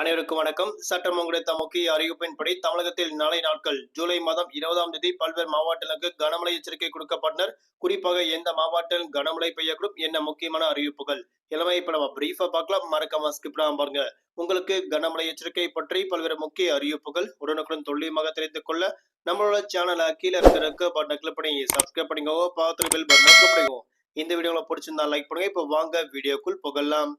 அனைவருக்கும் வணக்கம். சட்டம் கிடைத்த முக்கிய அறிவிப்பின்படி தமிழகத்தில் நாளை நாட்கள் ஜூலை மாதம் இருபதாம் தேதி பல்வேறு மாவட்டங்களுக்கு கனமழை எச்சரிக்கை கொடுக்கப்பட்டனர். குறிப்பாக எந்த மாவட்டம் கனமழை பெய்யக்கூடும் என்ன முக்கியமான அறிவிப்புகள். இளமை இப்ப நம்ம பிரீஃபா பார்க்கலாம். மறக்காம ஸ்கிப் பாருங்க. உங்களுக்கு கனமழை எச்சரிக்கை பற்றி பல்வேறு முக்கிய அறிவிப்புகள் உடனுக்குடன் துல்லியமாக தெரிந்து கொள்ள நம்மளோட சேனலை கீழே இருக்கிற பட்டனை கிளிக் பண்ணி சப்ஸ்கிரைப் பண்ணிக்கோ பார்த்து பெல் பட்டனை கிளிக் இந்த வீடியோவில் பிடிச்சிருந்தா லைக் பண்ணுங்க. இப்போ வாங்க வீடியோக்குள் புகழலாம்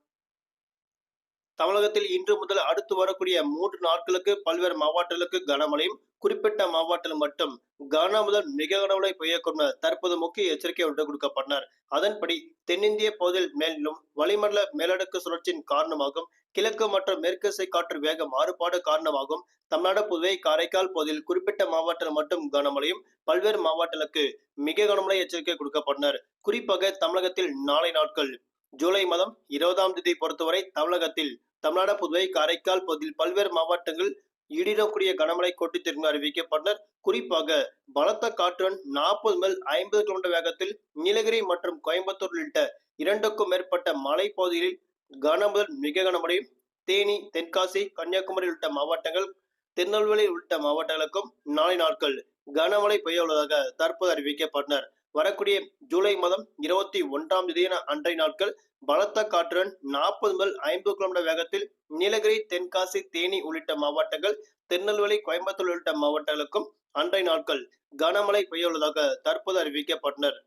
தமிழகத்தில் இன்று முதல் அடுத்து வரக்கூடிய மூன்று நாட்களுக்கு பல்வேறு மாவட்டங்களுக்கு கனமழையும் குறிப்பிட்ட மாவட்டத்தில் மட்டும் கன முதல் மிக கனமழை பெய்யக்கூடும் தற்போது முக்கிய எச்சரிக்கை ஒன்று கொடுக்கப்பட்டனர் அதன்படி தென்னிந்திய பகுதியில் மேலும் வளிமண்டல மேலடுக்கு சுழற்சியின் காரணமாகும் கிழக்கு மற்றும் மேற்குசை காற்று வேக மாறுபாடு காரணமாகும் தமிழ்நாடு புதுவை காரைக்கால் பகுதியில் குறிப்பிட்ட மாவட்டத்தில் மட்டும் கனமழையும் பல்வேறு மாவட்டங்களுக்கு மிக கனமழை எச்சரிக்கை கொடுக்கப்பட்டனர் குறிப்பாக தமிழகத்தில் நாளை நாட்கள் ஜூலை மாதம் இருபதாம் தேதி பொறுத்தவரை தமிழகத்தில் தமிழ்நாடு புதுவை காரைக்கால் பகுதியில் பல்வேறு மாவட்டங்கள் இடிடக்கூடிய கனமழை கொட்டித்திற்கு அறிவிக்கப்பட்டனர் குறிப்பாக பலத்த காற்றுடன் நாற்பது முதல் ஐம்பது கிலோமீட்டர் வேகத்தில் நீலகிரி மற்றும் கோயம்புத்தூர் உள்ளிட்ட இரண்டுக்கும் மேற்பட்ட மலை பகுதிகளில் கன முதல் மிக கனமழையும் தேனி தென்காசி கன்னியாகுமரி உள்ளிட்ட மாவட்டங்கள் திருநெல்வேலி உள்ளிட்ட மாவட்டங்களுக்கும் நாளை நாட்கள் கனமழை பெய்ய உள்ளதாக தற்போது அறிவிக்கப்பட்டனர் வரக்கூடிய ஜூலை மாதம் இருபத்தி ஒன்றாம் தேதியான அன்றைய நாட்கள் பலத்த காற்றுடன் நாற்பது முதல் ஐம்பது கிலோமீட்டர் வேகத்தில் நீலகிரி தென்காசி தேனி உள்ளிட்ட மாவட்டங்கள் திருநெல்வேலி கோயம்புத்தூர் உள்ளிட்ட மாவட்டங்களுக்கும் அன்றைய நாட்கள் கனமழை பெய்ய உள்ளதாக தற்போது அறிவிக்கப்பட்டனர்.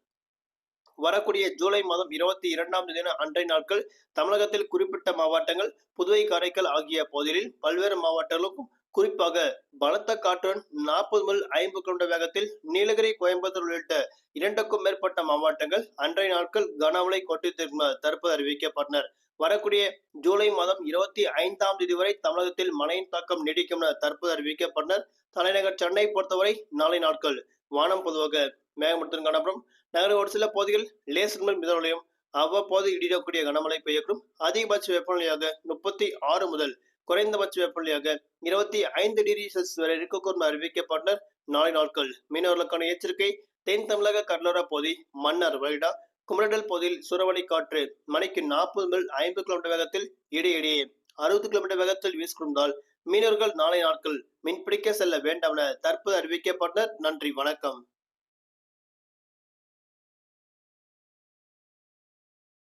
வரக்கூடிய ஜூலை மாதம் இருபத்தி இரண்டாம் தேதி அன்றைய நாட்கள் தமிழகத்தில் குறிப்பிட்ட மாவட்டங்கள் புதுவை காரைக்கால் ஆகிய பகுதிகளில் பல்வேறு மாவட்டங்களுக்கும் குறிப்பாக பலத்த காற்றுடன் நாற்பது முதல் ஐம்பது கிலோமீட்டர் வேகத்தில் நீலகிரி கோயம்புத்தூர் உள்ளிட்ட இரண்டுக்கும் மேற்பட்ட மாவட்டங்கள் அன்றைய நாட்கள் கனமழை கொட்டித்திருக்கும் தற்போது அறிவிக்கப்பட்டனர். வரக்கூடிய ஜூலை மாதம் இருபத்தி ஐந்தாம் தேதி வரை தமிழகத்தில் மழையின் தாக்கம் நீடிக்கும் என தற்போது அறிவிக்கப்பட்டனர். தலைநகர் சென்னை பொறுத்தவரை நாளை நாட்கள் வானம் பொதுவாக மேகமூட்டத்தின் காணப்படும் நகர ஒரு சில பகுதிகள் லேசர் மேல் மிதமலையும் அவ்வப்போது இடிடக்கூடிய கனமழை பெய்யக்கூடும். அதிகபட்ச வெப்பநிலையாக முப்பத்தி ஆறு முதல் குறைந்தபட்ச வெப்பநிலையாக இருபத்தி ஐந்து டிகிரி செல்சியஸ் வரை இருக்கக்கூடும் அறிவிக்கப்பட்டனர் நாளை நாட்கள். மீனவர்களுக்கான எச்சரிக்கை தென் தமிழக கடலோர பகுதி மன்னர் வைடா குமரடல் பகுதியில் சுரவழி காற்று மணிக்கு நாற்பது முதல் ஐம்பது கிலோமீட்டர் வேகத்தில் இடையிடையே அறுபது கிலோமீட்டர் வேகத்தில் வீசிக்கொண்டால் மீனவர்கள் நாளை நாட்கள் மீன்பிடிக்க செல்ல வேண்டாம் என தற்போது அறிவிக்கப்பட்டனர். நன்றி வணக்கம்.